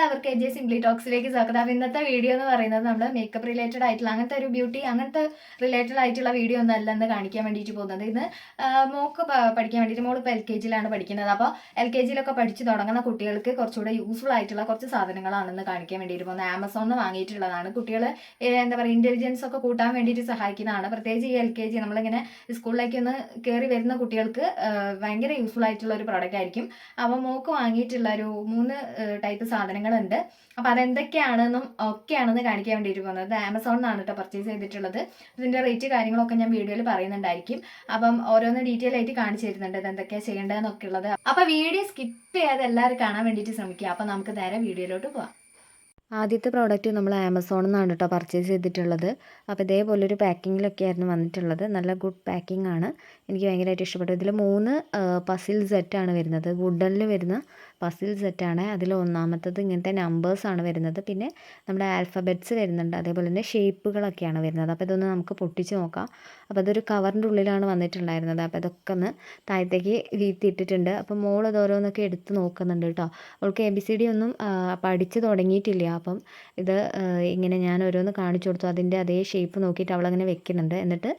എല്ലാവർക്കും A J simply ടോക്സിലേക്ക് സ്വാഗതം. അപ്പോൾ ഇന്നത്തെ വീഡിയോ എന്ന് പറയുന്നത് നമ്മൾ മേക്കപ്പ് റിലേറ്റഡ് ആയിട്ടുള്ള അങ്ങനത്തെ ഒരു ബ്യൂട്ടി അങ്ങനത്തെ റിലേറ്റഡ് ആയിട്ടുള്ള വീഡിയോ ഒന്നും അല്ല എന്ന് കാണിക്കാൻ വേണ്ടിയിട്ട് പോകുന്നത്. ഇന്ന് മോക്ക് പഠിക്കാൻ വേണ്ടിയിട്ട് മോൾ ഇപ്പോൾ എൽ കെ ജിയിലാണ് പഠിക്കുന്നത്. അപ്പോൾ എൽ കെ ജിയിലൊക്കെ പഠിച്ച് തുടങ്ങുന്ന കുട്ടികൾക്ക് കുറച്ചുകൂടെ യൂസ്ഫുൾ ആയിട്ടുള്ള കുറച്ച് സാധനങ്ങളാണെന്ന് കാണിക്കാൻ വേണ്ടിയിട്ട് പോകുന്നത്. ആമസോണിൽ നിന്ന് വാങ്ങിയിട്ടുള്ളതാണ്. കുട്ടികൾ എന്താ പറയുക ഇന്റലിജൻസ് ഒക്കെ കൂട്ടാൻ വേണ്ടിയിട്ട് സഹായിക്കുന്നതാണ്. പ്രത്യേകിച്ച് ഈ എൽ കെ ജി നമ്മളിങ്ങനെ സ്കൂളിലേക്ക് ഒന്ന് കയറി വരുന്ന കുട്ടികൾക്ക് ഭയങ്കര യൂസ്ഫുൾ ആയിട്ടുള്ള ഒരു പ്രോഡക്റ്റ് ആയിരിക്കും. അപ്പോൾ മോക്ക് വാങ്ങിയിട്ടുള്ള ഒരു മൂന്ന് ടൈപ്പ് സാധനങ്ങളുണ്ട് അപ്പോൾ അതെന്തൊക്കെയാണെന്നും ഒക്കെയാണെന്ന് കാണിക്കാൻ വേണ്ടിയിട്ട് പോകുന്നത്. ആമസോണിൽ നിന്നാണ് കേട്ടോ പർച്ചേസ് ചെയ്തിട്ടുള്ളത്. ഇതിന്റെ റേറ്റ് കാര്യങ്ങളൊക്കെ ഞാൻ വീഡിയോയിൽ പറയുന്നുണ്ടായിരിക്കും. അപ്പം ഓരോന്ന് ഡീറ്റെയിൽ ആയിട്ട് കാണിച്ചു തരുന്നുണ്ട് എന്തൊക്കെയാണ് ചെയ്യേണ്ടതെന്നൊക്കെ ഉള്ളത് അപ്പോൾ വീഡിയോ സ്കിപ്പ് ചെയ്യാതെ എല്ലാവരും കാണാൻ വേണ്ടിയിട്ട് ശ്രമിക്കുക. അപ്പോൾ നമുക്ക് നേരെ വീഡിയോയിലോട്ട് പോവാം. ആദ്യത്തെ പ്രോഡക്റ്റ് നമ്മൾ ആമസോണിൽ നിന്നാണ് കേട്ടോ പർച്ചേസ് ചെയ്തിട്ടുള്ളത്. അപ്പോൾ ഇതേപോലൊരു പാക്കിങ്ങിലൊക്കെ ആയിരുന്നു വന്നിട്ടുള്ളത്. നല്ല ഗുഡ് പാക്കിംഗ് ആണ്. എനിക്ക് ഭയങ്കരമായിട്ട് ഇഷ്ടപ്പെട്ടു. ഇതിൽ മൂന്ന് പസിൽ സെറ്റാണ് വരുന്നത്. വുഡനിൽ വരുന്ന പസിൽ സെറ്റാണ് അതിൽ ഒന്നാമത്തത് ഇങ്ങനത്തെ നമ്പേഴ്സാണ് വരുന്നത്. പിന്നെ നമ്മുടെ ആൽഫബറ്റ്സ് വരുന്നുണ്ട്. അതേപോലെ തന്നെ ഷേപ്പുകളൊക്കെയാണ് വരുന്നത്. അപ്പോൾ ഇതൊന്ന് നമുക്ക് പൊട്ടിച്ച് നോക്കാം. അപ്പോൾ അതൊരു കവറിന്റെ ഉള്ളിലാണ് വന്നിട്ടുണ്ടായിരുന്നത്. അപ്പോൾ ഇതൊക്കെ ഒന്ന് താഴത്തേക്ക് വീഴ്ത്തിയിട്ടിട്ടുണ്ട് അപ്പോൾ മോൾ അതോരോന്നൊക്കെ എടുത്ത് നോക്കുന്നുണ്ട് കേട്ടോ. അവൾക്ക് എ ബി സി ഡി ഒന്നും പഠിച്ച് തുടങ്ങിയിട്ടില്ല. അപ്പം ഇത് ഇങ്ങനെ ഞാൻ ഓരോന്ന് കാണിച്ചു കൊടുത്തു. അതിന്റെ അതേ ഷേപ്പ് നോക്കിയിട്ട് അവളങ്ങനെ വെക്കുന്നുണ്ട്. എന്നിട്ട്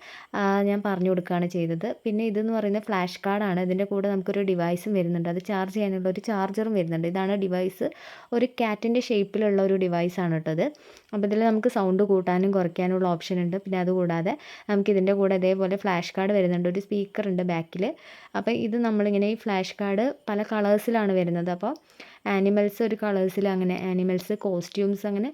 ഞാൻ പറഞ്ഞു കൊടുക്കുകയാണ് ചെയ്തത്. പിന്നെ ഇതെന്ന് പറയുന്നത് ഫ്ലാഷ് കാർഡാണ് ഇതിന്റെ കൂടെ നമുക്കൊരു ഡിവൈസും വരുന്നുണ്ട്. അത് ചാർജ് ചെയ്യാനുള്ള ഒരു ചാർജറും വരുന്നുണ്ട്. ഇതാണ് ഡിവൈസ് ഒരു കാറ്റിന്റെ ഷേപ്പിലുള്ള ഒരു ഡിവൈസാണ് കേട്ടത് അപ്പോൾ ഇതിൽ നമുക്ക് സൗണ്ട് കൂട്ടാനും കുറയ്ക്കാനുള്ള ഓപ്ഷൻ ഉണ്ട്. പിന്നെ അതുകൂടാതെ നമുക്ക് ഇതിന്റെ കൂടെ ഇതേപോലെ ഫ്ലാഷ് കാർഡ് വരുന്നുണ്ട്. ഒരു സ്പീക്കർ ഉണ്ട് ബാക്കിൽ അപ്പോൾ ഇത് നമ്മളിങ്ങനെ ഈ ഫ്ലാഷ് കാർഡ് പല കളേഴ്സിലാണ് വരുന്നത്. അപ്പോൾ ആനിമൽസ് ഒരു കളേഴ്സിൽ അങ്ങനെ ആനിമൽസ് കോസ്റ്റ്യൂംസ് അങ്ങനെ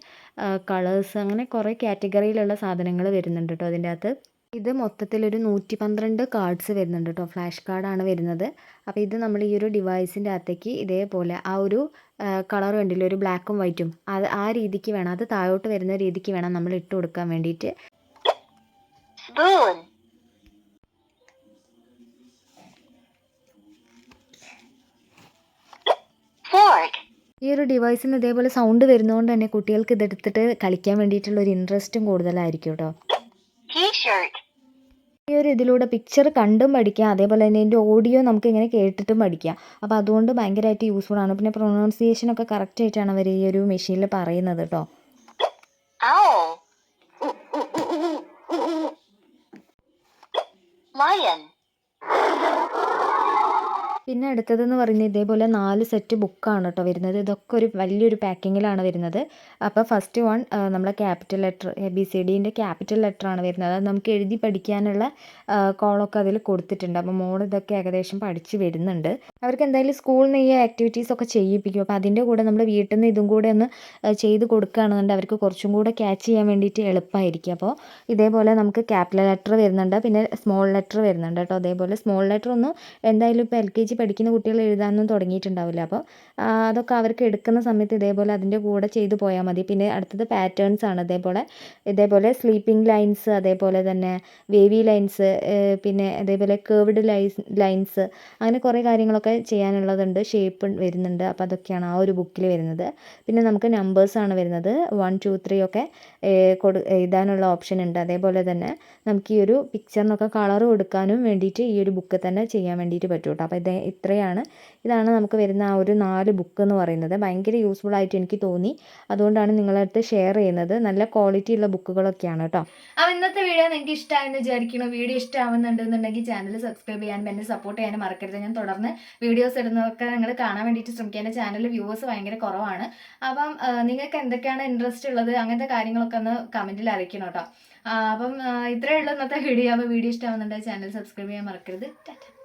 കളേഴ്സ് അങ്ങനെ കുറേ കാറ്റഗറിയിലുള്ള സാധനങ്ങൾ വരുന്നുണ്ട് കേട്ടോ അതിന്റെ അകത്ത്. ഇത് മൊത്തത്തിലൊരു നൂറ്റി പന്ത്രണ്ട് കാർഡ്സ് വരുന്നുണ്ട് കേട്ടോ ഫ്ലാഷ് കാർഡാണ് വരുന്നത്. അപ്പോൾ ഇത് നമ്മൾ ഈ ഒരു ഡിവൈസിന്റെ അകത്തേക്ക് ഇതേപോലെ ആ ഒരു കളർ കണ്ടില്ലേ? ഒരു ബ്ലാക്കും വൈറ്റും അത് ആ രീതിക്ക് വേണം. അത് താഴോട്ട് വരുന്ന രീതിക്ക് വേണം നമ്മൾ ഇട്ട് കൊടുക്കാൻ വേണ്ടിയിട്ട്. ഈ ഒരു ഡിവൈസിന് ഇതേപോലെ സൗണ്ട് വരുന്നതുകൊണ്ട് തന്നെ കുട്ടികൾക്ക് ഇതെടുത്തിട്ട് കളിക്കാൻ വേണ്ടിയിട്ടുള്ള ഒരു ഇൻട്രസ്റ്റും കൂടുതലായിരിക്കും കേട്ടോ t-shirt, ഈ ഒരു ഇതിലൂടെ പിക്ചർ കണ്ടും പഠിക്കാം. അതേപോലെ തന്നെ ഇതിന്റെ ഓഡിയോ നമുക്ക് ഇങ്ങനെ കേട്ടിട്ടും പഠിക്കാം. അപ്പോൾ അതുകൊണ്ട് ഭയങ്കരമായിട്ട് യൂസ്ഫുൾ ആണ്. പിന്നെ പ്രൊണൗൺസിയേഷൻ ഒക്കെ കറക്റ്റ് ആയിട്ടാണ് അവർ ഈ ഒരു മെഷീനിൽ പറയുന്നത് കേട്ടോ lion, പിന്നെ അടുത്തതെന്ന് പറയുന്നത് ഇതേപോലെ നാല് സെറ്റ് ബുക്കാണ് കേട്ടോ വരുന്നത്. ഇതൊക്കെ ഒരു വലിയൊരു പാക്കിങ്ങിലാണ് വരുന്നത്. അപ്പോൾ ഫസ്റ്റ് വൺ നമ്മളെ capital letter A B C ഡിന്റെ capital letter ആണ് വരുന്നത്. അത് നമുക്ക് എഴുതി പഠിക്കാനുള്ള കോളൊക്കെ അതിൽ കൊടുത്തിട്ടുണ്ട്. അപ്പോൾ മോൾ ഇതൊക്കെ ഏകദേശം പഠിച്ച് വരുന്നുണ്ട്. അവർക്ക് എന്തായാലും സ്കൂളിൽ നിന്ന് ഈ ആക്ടിവിറ്റീസ് ഒക്കെ ചെയ്യിപ്പിക്കും. അപ്പോൾ അതിന്റെ കൂടെ നമ്മൾ വീട്ടിൽ നിന്ന് ഇതും കൂടെ ഒന്ന് ചെയ്ത് കൊടുക്കുകയാണെന്നുണ്ടെങ്കിൽ അവർക്ക് കുറച്ചും കൂടെ ക്യാച്ച് ചെയ്യാൻ വേണ്ടിയിട്ട് എളുപ്പമായിരിക്കും. അപ്പോൾ ഇതേപോലെ നമുക്ക് ക്യാപിറ്റൽ ലെറ്റർ വരുന്നുണ്ട്. പിന്നെ സ്മോൾ ലെറ്റർ വരുന്നുണ്ട് കേട്ടോ അതേപോലെ സ്മോൾ ലെറ്റർ ഒന്നും എന്തായാലും ഇപ്പോൾ എൽ കെ ജി പഠിക്കുന്ന കുട്ടികൾ എഴുതാനൊന്നും തുടങ്ങിയിട്ടുണ്ടാവില്ല. അപ്പോൾ അതൊക്കെ അവർക്ക് എടുക്കുന്ന സമയത്ത് ഇതേപോലെ അതിന്റെ കൂടെ ചെയ്തു പോയാൽ മതി. പിന്നെ അടുത്തത് പാറ്റേൺസ് ആണ്. ഇതേപോലെ ഇതേപോലെ സ്ലീപ്പിംഗ് ലൈൻസ് അതേപോലെ തന്നെ വേവി ലൈൻസ് പിന്നെ അതേപോലെ കേർവ്ഡ് ലൈൻസ് ലൈൻസ് അങ്ങനെ കുറേ കാര്യങ്ങളൊക്കെ ചെയ്യാനുള്ളതുണ്ട്. ഷേപ്പ് വരുന്നുണ്ട്. അപ്പോൾ അതൊക്കെയാണ് ആ ഒരു ബുക്കിൽ വരുന്നത്. പിന്നെ നമുക്ക് നമ്പേഴ്സാണ് വരുന്നത്. വൺ ടു ത്രീ ഒക്കെ കൊടു എഴുതാനുള്ള ഓപ്ഷൻ ഉണ്ട്. അതേപോലെ തന്നെ നമുക്ക് ഈ ഒരു പിക്ചറിനൊക്കെ കളർ കൊടുക്കാനും വേണ്ടിയിട്ട് ഈ ഒരു ബുക്ക് തന്നെ ചെയ്യാൻ വേണ്ടിയിട്ട് പറ്റും കേട്ടോ. അപ്പോൾ ഇത് ഇത്രയാണ്. ഇതാണ് നമുക്ക് വരുന്ന ആ ഒരു നാല് ബുക്ക് എന്ന് പറയുന്നത്. ഭയങ്കര യൂസ്ഫുൾ ആയിട്ട് എനിക്ക് തോന്നി. അതുകൊണ്ടാണ് നിങ്ങളടുത്ത് ഷെയർ ചെയ്യുന്നത്. നല്ല ക്വാളിറ്റി ഉള്ള ബുക്കുകളൊക്കെയാണ് കേട്ടോ. അപ്പോൾ ഇന്നത്തെ വീഡിയോ നിങ്ങൾക്ക് ഇഷ്ടമായെന്ന് വിചാരിക്കുന്നു. വീഡിയോ ഇഷ്ടമാവുന്നുണ്ടെന്നുണ്ടെങ്കിൽ ചാനൽ സബ്സ്ക്രൈബ് ചെയ്യാനും എന്നെ സപ്പോർട്ട് ചെയ്യാനും മറക്കരുത്. ഞാൻ തുടർന്ന് വീഡിയോസ് ഇടുന്നതൊക്കെ നിങ്ങൾ കാണാൻ വേണ്ടിയിട്ട് ശ്രമിക്കുക. എന്റെ ചാനൽ വ്യൂവേഴ്സ് ഭയങ്കര കുറവാണ്. അപ്പം നിങ്ങൾക്ക് എന്തൊക്കെയാണ് ഇൻട്രസ്റ്റ് ഉള്ളത്? അങ്ങനത്തെ കാര്യങ്ങളൊക്കെ ഒന്ന് കമന്റിൽ അറിയിക്കണം കേട്ടോ. അപ്പം ഇത്രയേ ഉള്ളൂ ഇന്നത്തെ വീഡിയോ അപ്പോൾ വീഡിയോ ഇഷ്ടമാവുന്നുണ്ടെങ്കിൽ ചാനൽ സബ്സ്ക്രൈബ് ചെയ്യാൻ മറക്കരുത്. ടാറ്റ.